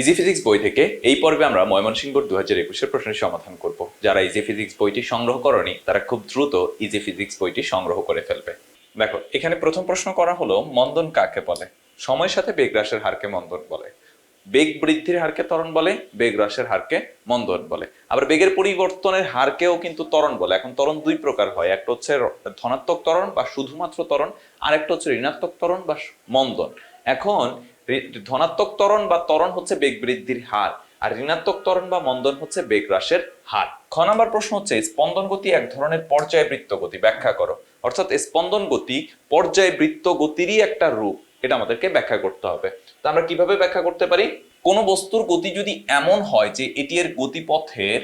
Easy physics বই থেকে এই পর্বে আমরা ময়মনসিংহ দু হাজার একুশের প্রশ্নের সমাধান করব, যারা ইজি ফিজিক্স বইটি সংগ্রহ করনি, তারা খুব দ্রুত ইজি ফিজিক্স বইটি সংগ্রহ করে ফেলবে। দেখো, এখানে প্রথম প্রশ্ন করা হলো, মন্দন কাকে বলে? সময়ের সাথে বেগ হ্রাসের হারকে মন্দন বলে। বেগ বৃদ্ধির হারকে ত্বরণ বলে বেগ হ্রাসের হারকে মন্দন বলে। আবার বেগের পরিবর্তনের হারকেও কিন্তু ত্বরণ বলে। এখন ত্বরণ দুই প্রকার হয়, একটা হচ্ছে ধনাত্মক ত্বরণ বা শুধুমাত্র ত্বরণ আর একটা হচ্ছে ঋণাত্মক ত্বরণ বা মন্দন। এখন ধনাত্মক ত্বরণ বা ত্বরণ হচ্ছে বেগ বৃদ্ধির হার, আর ঋণাত্মক ত্বরণ বা মন্দন হচ্ছে বেগ হ্রাসের হার। খ নাম্বার প্রশ্ন হচ্ছে, স্পন্দন গতি এক ধরনের পর্যায়বৃত্ত গতি, ব্যাখ্যা করো। অর্থাৎ স্পন্দন গতি পর্যায়বৃত্ত গতিরই একটা রূপ, এটা আমাদেরকে ব্যাখ্যা করতে হবে। তো আমরা কীভাবে ব্যাখ্যা করতে পারি? কোন বস্তুর গতি যদি এমন হয় যে এটি এর গতিপথের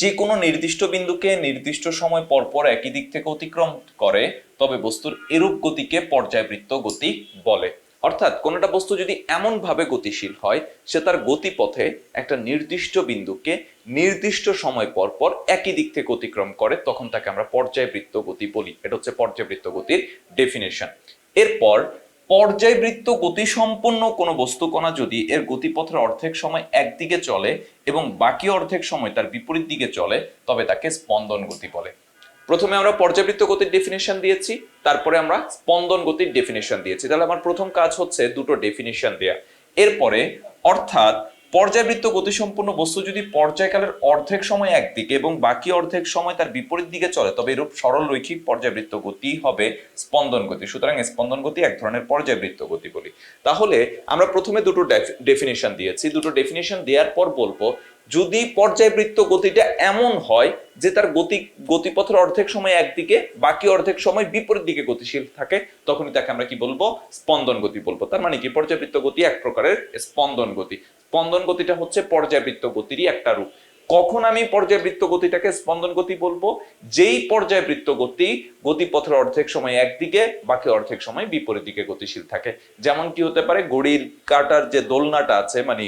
যে কোনো নির্দিষ্ট বিন্দুকে নির্দিষ্ট সময় পর পর একই দিক থেকে অতিক্রম করে, তবে বস্তুর এরূপ গতিকে পর্যায়বৃত্ত গতি বলে। অর্থাৎ কোনোটা বস্তু যদি এমন ভাবে গতিশীল হয়, সে তার গতিপথে একটা নির্দিষ্ট বিন্দুকে নির্দিষ্ট সময় পর পর একই দিক থেকে অতিক্রম করে, তখন তাকে আমরা পর্যায়বৃত্ত গতি বলি। এটা হচ্ছে পর্যায়বৃত্ত গতির ডেফিনেশন এরপর পর্যায়বৃত্ত গতি সম্পন্ন কোনো বস্তু কণা যদি এর গতিপথের অর্ধেক সময় একদিকে চলে এবং বাকি অর্ধেক সময় তার বিপরীত দিকে চলে, তবে তাকে স্পন্দন গতি বলে। প্রথমে আমরা পর্যাবৃত্ত গতির ডেফিনেশন দিয়েছি, তারপরে আমরা স্পন্দন গতির ডেফিনেশন দিয়েছি। তাহলে আমার প্রথম কাজ হচ্ছে দুটো ডেফিনেশন দেয়া। এরপরে অর্থাৎ পর্যাবৃত্ত গতিসম্পন্ন বস্তু যদি পর্যায়কালের অর্ধেক সময় একদিকে এবং বাকি অর্ধেক সময় তার বিপরীত দিকে চলে, তবে এরূপ সরল রৈখিক পর্যাবৃত্ত গতি হবে স্পন্দন গতি। সুতরাং স্পন্দন গতি এক ধরনের পর্যাবৃত্ত গতি বলি। তাহলে আমরা প্রথমে দুটো ডেফিনেশন দিয়েছি। দুটো ডেফিনেশন দেওয়ার পর বলব, যদি পর্যায়বৃত্ত গতিটা এমন হয় যে তার গতি গতিপথের অর্ধেক সময় একদিকে, বাকি অর্ধেক সময় বিপরীত দিকে গতিশীল থাকে, তখনই তাকে আমরা কি বলব? স্পন্দন গতি বলব। তার মানে কি? পর্যাবৃত্ত গতি এক প্রকারের স্পন্দন গতি। স্পন্দন গতিটা হচ্ছে পর্যাবৃত্ত গতিরই একটা রূপ। কখন আমি পর্যাবৃত্ত গতিটাকে স্পন্দন গতি বলব? যেই পর্যায়বৃত্ত গতি গতিপথের অর্ধেক সময় একদিকে, বাকি অর্ধেক সময় বিপরীত দিকে গতিশীল থাকে। যেমন কি হতে পারে, ঘড়ির কাটার যে দোলনাটা আছে মানে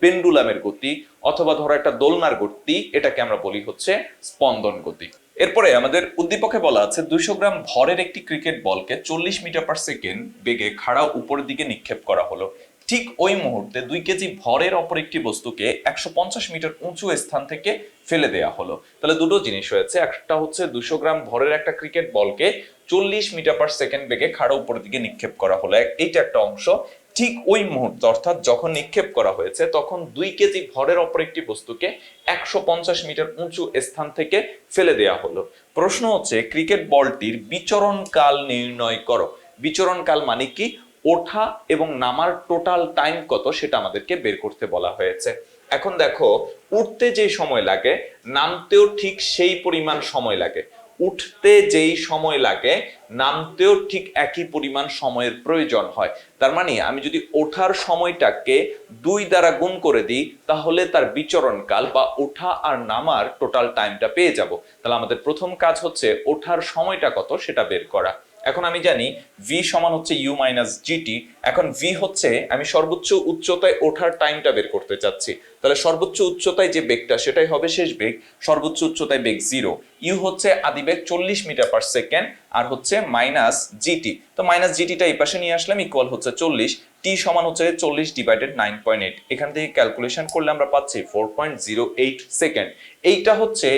পেন্ডুলামের গতি, অথবা ধরো একটা দোলনার গতি, এটাকে আমরা বলি হচ্ছে স্পন্দন গতি। এরপরে আমাদের উদ্দীপকে বলা আছে, দুইশো গ্রাম ভরের একটি ক্রিকেট বলকে চল্লিশ মিটার পার সেকেন্ড বেগে খাড়া উপরের দিকে নিক্ষেপ করা হলো। ঠিক ওই মুহূর্তে দুই কেজি ভরের অপর একটি বস্তুকে একশো পঞ্চাশ মিটার উঁচু স্থান থেকে ফেলে দেয়া হলো। তাহলে দুটো জিনিস হয়েছে। একটা হচ্ছে দুশো গ্রাম ভরের একটা ক্রিকেট বলকে চল্লিশ মিটার পার সেকেন্ড বেগে খাড়া উপরের দিকে নিক্ষেপ করা হলো। এইটা একটা অংশ। ঠিক ওই মুহূর্তে, অর্থাৎ যখন নিক্ষেপ করা হয়েছে, তখন দুই কেজি ভরের অপর একটি বস্তুকে একশো পঞ্চাশ মিটার উঁচু স্থান থেকে ফেলে দেয়া হলো। প্রশ্ন হচ্ছে, ক্রিকেট বলটির বিচরণ কাল নির্ণয় করো। বিচরণ কাল মানে কি? ওঠা এবং নামার টোটাল টাইম কত সেটা আমাদেরকে বের করতে বলা হয়েছে। এখন দেখো, উঠতে যে সময় লাগে, নামতেও ঠিক সেই পরিমাণ সময় লাগে। উঠতে যেই সময় লাগে, নামতেও ঠিক একই পরিমাণ সময়ের প্রয়োজন হয়। তার মানে আমি যদি ওঠার সময়টাকে দুই দ্বারা গুণ করে দিই, তাহলে তার বিচরণকাল বা ওঠা আর নামার টোটাল টাইমটা পেয়ে যাব। তাহলে আমাদের প্রথম কাজ হচ্ছে ওঠার সময়টা কত সেটা বের করা। এখন আমি জানি ভি সমান হচ্ছে ইউ মাইনাস জিটি এখন ভি হচ্ছে আমি সর্বোচ্চ উচ্চতায় ওঠার টাইমটা বের করতে চাচ্ছি। তাহলে সর্বোচ্চ উচ্চতায় যে বেগটা সেটাই হবে শেষ বেগ। সর্বোচ্চ উচ্চতায় বেগ জিরো ইউ হচ্ছে আদি বেগ চল্লিশ মিটার পার সেকেন্ড আর হচ্ছে মাইনাস জিটি তো মাইনাস জিটিটা এই পাশে নিয়ে আসলাম ইকুয়াল হচ্ছে চল্লিশ। টি সমান হচ্ছে চল্লিশ ডিভাইডেড নাইন পয়েন্ট এইট এখান থেকে ক্যালকুলেশন করলে আমরা পাচ্ছি four point zero eight second এইটা হচ্ছে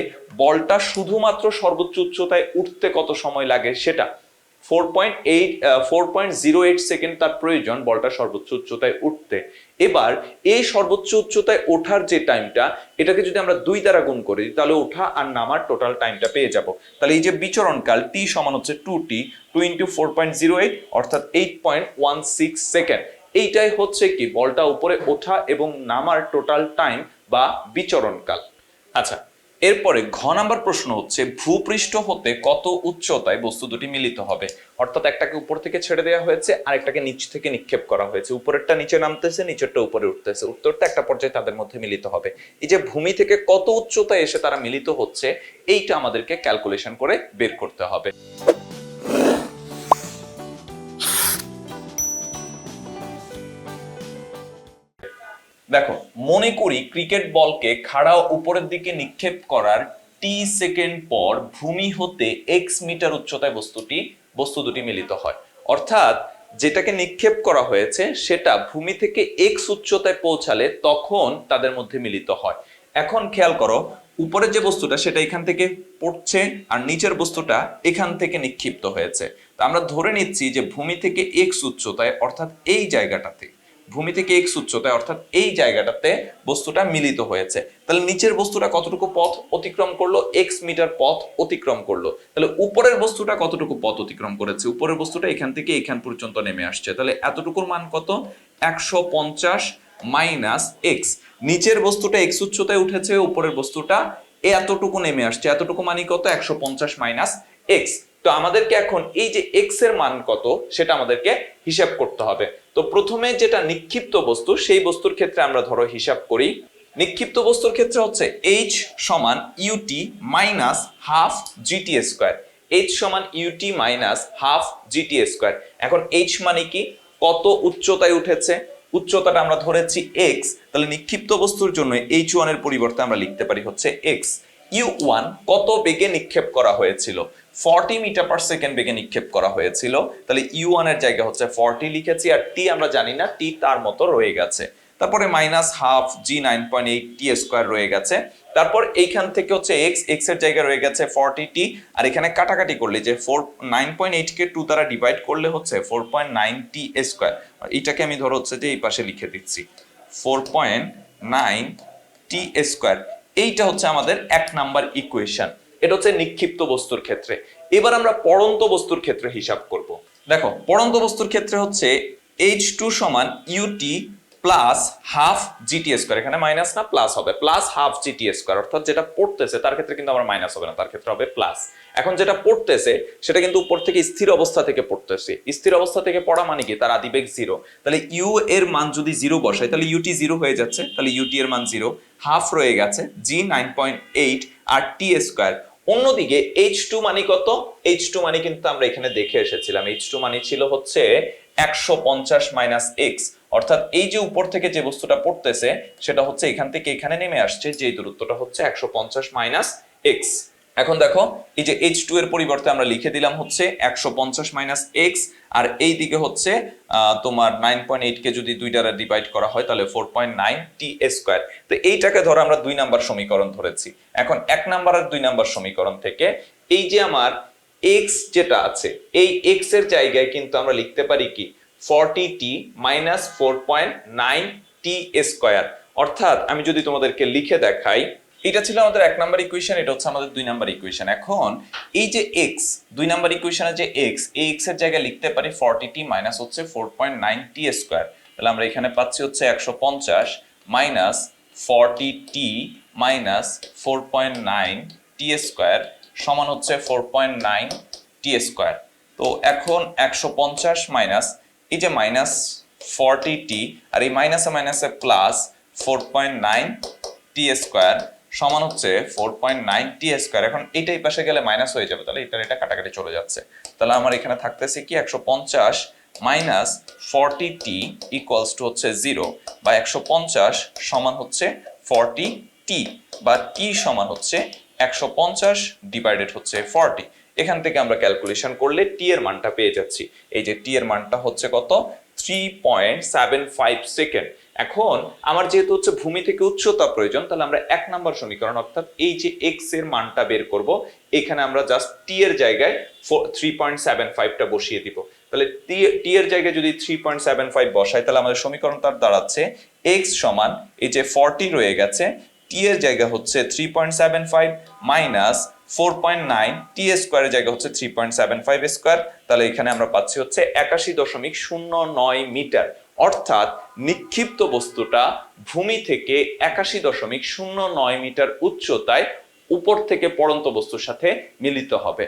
বলটা শুধুমাত্র সর্বোচ্চ উচ্চতায় উঠতে কত সময় লাগে সেটা। Four point eight four point zero eight second তার প্রয়োজন বলটা সর্বোচ্চ উচ্চতায় উঠতে। এবার এই সর্বোচ্চ উচ্চতায় ওঠার যে টাইমটা, এটাকে যদি আমরা দুই দ্বারা গুণ করি তাহলে ওঠা আর নামার টোটাল টাইমটা পেয়ে যাব। তাহলে এই যে বিচরণকাল টি সমান হচ্ছে two T two into four point zero eight অর্থাৎ eight point one six second এইটাই হচ্ছে কি, বলটা উপরে ওঠা এবং নামার টোটাল টাইম বা বিচরণকাল। আচ্ছা এরপরে ঘ নাম্বার প্রশ্ন হচ্ছে, ভূপৃষ্ঠ হতে কত উচ্চতায় বস্তু দুটি মিলিত হবে? অর্থাৎ একটাকে উপর থেকে ছেড়ে দেওয়া হয়েছে, আর একটাকে নিচ থেকে নিক্ষেপ করা হয়েছে। উপরেরটা নিচে নামতেছে, নিচেরটা উপরে উঠতেছে। উত্তরটা একটা পর্যায়ে তাদের মধ্যে মিলিত হবে। এই যে ভূমি থেকে কত উচ্চতায় এসে তারা মিলিত হচ্ছে, এইটা আমাদেরকে ক্যালকুলেশন করে বের করতে হবে। দেখো, মনে করি ক্রিকেট বলকে খাড়া উপরের দিকে নিক্ষেপ করার টি সেকেন্ড পর ভূমি হতে এক্স মিটার উচ্চতায় বস্তুটি, বস্তু দুটি মিলিত হয়। অর্থাৎ যেটাকে নিক্ষেপ করা হয়েছে, সেটা ভূমি থেকে এক্স উচ্চতায় পৌঁছালে তখন তাদের মধ্যে মিলিত হয়। এখন খেয়াল করো, উপরের যে বস্তুটা, সেটা এখান থেকে পড়ছে আর নিচের বস্তুটা এখান থেকে নিক্ষিপ্ত হয়েছে। তো আমরা ধরে নিচ্ছি যে ভূমি থেকে এক্স উচ্চতায়, অর্থাৎ এই জায়গাটাতে ভূমি থেকে এক্স উচ্চতায় অর্থাৎ এই জায়গাটাতে বস্তুটা মিলিত হয়েছে। তাহলে নিচের বস্তুটা কতটুকু পথ অতিক্রম করল? এক্স মিটার পথ অতিক্রম করল। তাহলে উপরের বস্তুটা কতটুকু পথ অতিক্রম করেছে? উপরের বস্তুটা এখান থেকে এখান পর্যন্ত নেমে আসছে। তাহলে এতটুকুর মান কত? একশো পঞ্চাশ মাইনাস এক্স নিচের বস্তুটা এক্স উচ্চতায় উঠেছে, উপরের বস্তুটা এতটুকু নেমে আসছে। এতটুকু মানে কত? একশো পঞ্চাশ মাইনাস এক্স তো আমাদেরকে এখন এই যে এক্সের মান কত, সেটা আমাদেরকে হিসাব করতে হবে। তো প্রথমে যেটা নিক্ষিপ্ত বস্তু, সেই বস্তুর ক্ষেত্রে আমরা ধরো হিসাব করি। নিক্ষিপ্ত বস্তুর ক্ষেত্রে হচ্ছে এইচ সমান UT minus half GT square H সমান UT minus half GT square এখন এইচ মানে কি? কত উচ্চতায় উঠেছে? উচ্চতাটা আমরা ধরেছি এক্স তাহলে নিক্ষিপ্ত বস্তুর জন্য এইচ ওয়ানের পরিবর্তে আমরা লিখতে পারি হচ্ছে এক্স ইউ ওয়ান কত বেগে নিক্ষেপ করা হয়েছিল? ফর্টি মিটার পার সেকেন্ড বেগে নিক্ষেপ করা হয়েছিল। তাহলে ইউ ওয়ানের জায়গা হচ্ছে ফর্টি লিখেছি আর টি আমরা জানি না টি তার মতো রয়ে গেছে। তারপরে minus half G nine point eight T square রয়ে গেছে। তারপর এইখান থেকে হচ্ছে এক্স এক্সের জায়গায় রয়ে গেছে ফর্টি টি আর এখানে কাটাকাটি করলে যে ফোর নাইন পয়েন্ট এইট কে টু দ্বারা ডিভাইড করলে হচ্ছে four point nine T square এইটাকে আমি ধরো হচ্ছে যে এই পাশে লিখে দিচ্ছি। Four point nine T square এইটা হচ্ছে আমাদের এক নাম্বার ইকুয়েশন এটা হচ্ছে নিক্ষিপ্ত বস্তুর ক্ষেত্রে। এবার আমরা পড়ন্ত বস্তুর ক্ষেত্রে হিসাব করব। দেখো, পড়ন্ত বস্তুর ক্ষেত্রে হচ্ছে এইচ টু সমান UT plus half GT square এখানে মাইনাস না প্লাস হবে প্লাস হাফ জিটি স্কোয়ার অর্থাৎ যেটা পড়তেছে তার ক্ষেত্রে কিন্তু আমার মাইনাস হবে না, তার ক্ষেত্রে হবে প্লাস এখন যেটা পড়তেছে, সেটা কিন্তু উপর থেকে স্থির অবস্থা থেকে পড়তেছে। স্থির অবস্থা থেকে পড়া মানে কি? তার আদিবেগ জিরো তাহলে ইউ এর মান যদি জিরো বসায়, তাহলে ইউটি জিরো হয়ে যাচ্ছে, তাহলে ইউটি এর মান জিরো হাফ রয়ে গেছে জি নাইন পয়েন্ট এইট আর টি স্কোয়ার অন্যদিকে এইচ টু মানে কত? এইচ টু মানে কিন্তু আমরা এখানে দেখে এসেছিলাম। এইচ টু মানে ছিল হচ্ছে একশো পঞ্চাশ মাইনাস এক্স অর্থাৎ এই যে উপর থেকে যে বস্তুটা পড়তেছে, সেটা হচ্ছে এখান থেকে এখানে নেমে আসছে যে দূরত্বটা হচ্ছে একশো পঞ্চাশ মাইনাস এক্স এখন দেখো, এই যে এইচ টু এর পরিবর্তে আমরা লিখে দিলাম হচ্ছে একশো পঞ্চাশ মাইনাস এক্স আর এই দিকে হচ্ছে তোমার নাইন পয়েন্ট এইট কে যদি দুই ডিভাইড করা হয়, তাহলে four point nine T square তো এইটাকে ধরো আমরা দুই নাম্বার সমীকরণ ধরেছি। এখন এক নাম্বার আর দুই নাম্বার সমীকরণ থেকে, এই যে আমার এক্স যেটা আছে, এই এক্সের জায়গায় কিন্তু আমরা লিখতে পারি কি? Forty T minus four point nine T square অর্থাৎ আমি যদি তোমাদেরকে লিখে দেখাই, এটা ছিল আমাদের এক নাম্বার ইকুয়েশন এটা হচ্ছে আমাদের দুই নাম্বার ইকুয়েশন এখন, এই যে এক্স দুই নাম্বার ইকুয়েশনে যে এক্স এই এক্সের জায়গায় লিখতে পারি ফর্টি টি মাইনাস হচ্ছে four point nine T square তাহলে আমরা এখানে পাচ্ছি হচ্ছে একশো পঞ্চাশ minus forty T minus four point nine T square সমান হচ্ছে four point nine T square তো এখন একশো পঞ্চাশ মাইনাস এই যে মাইনাস ফর্টি টি আর এই মাইনাসে মাইনাসে plus four point nine t square সমান হচ্ছে four point nine t square এখন এইটাই পাশে গেলে মাইনাস হয়ে যাবে, তাহলে এটা এটা কাটাকাটি চলে যাচ্ছে। তাহলে আমার এখানে থাকতেছে কি একশো পঞ্চাশ minus forty t equals to হচ্ছে জিরো বা একশো পঞ্চাশ সমান হচ্ছে ফর্টি টি বা টি সমান হচ্ছে একশো পঞ্চাশ ডিভাইডেড হচ্ছে ফর্টি এখান থেকে আমরা ক্যালকুলেশন করলে টি এর মানটা পেয়ে যাচ্ছি। এই যে টি এর মানটা হচ্ছে কত? Three point seven five second এখন আমার যেহেতু হচ্ছে ভূমি থেকে উচ্চতা প্রয়োজন, তাহলে আমরা এক নাম্বার সমীকরণ অর্থাৎ এই যে এক্সের মানটা বের করব, এখানে আমরা জাস্ট টি এর জায়গায় থ্রি পয়েন্ট সেভেন ফাইভটা বসিয়ে দিব। তাহলে টি এর জায়গায় যদি থ্রি পয়েন্ট সেভেন ফাইভ বসাই, তাহলে আমাদের সমীকরণটা দাঁড়াচ্ছে এক্স সমান এই যে ফর্টি রয়ে গেছে টি এর জায়গা হচ্ছে three point seven five minus four point nine t স্কোয়ারের জায়গা হচ্ছে three point seven five square তাহলে এখানে আমরা পাচ্ছি হচ্ছে একাশি দশমিক শূন্য নয় মিটার। অর্থাৎ নিক্ষিপ্ত বস্তুটা ভূমি থেকে একাশি দশমিক শূন্য নয় মিটার উচ্চতায় উপর থেকে পড়ন্ত বস্তুর সাথে মিলিত হবে।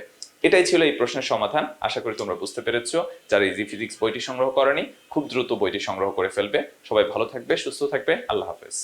এটাই ছিল এই প্রশ্নের সমাধান। আশা করি তোমরা বুঝতে পেরেছ। যারা ইজি ফিজিক্স বইটি সংগ্রহ করেনি, খুব দ্রুত বইটি সংগ্রহ করে ফেলবে। সবাই ভালো থাকবে, সুস্থ থাকবে। আল্লাহ হাফেজ।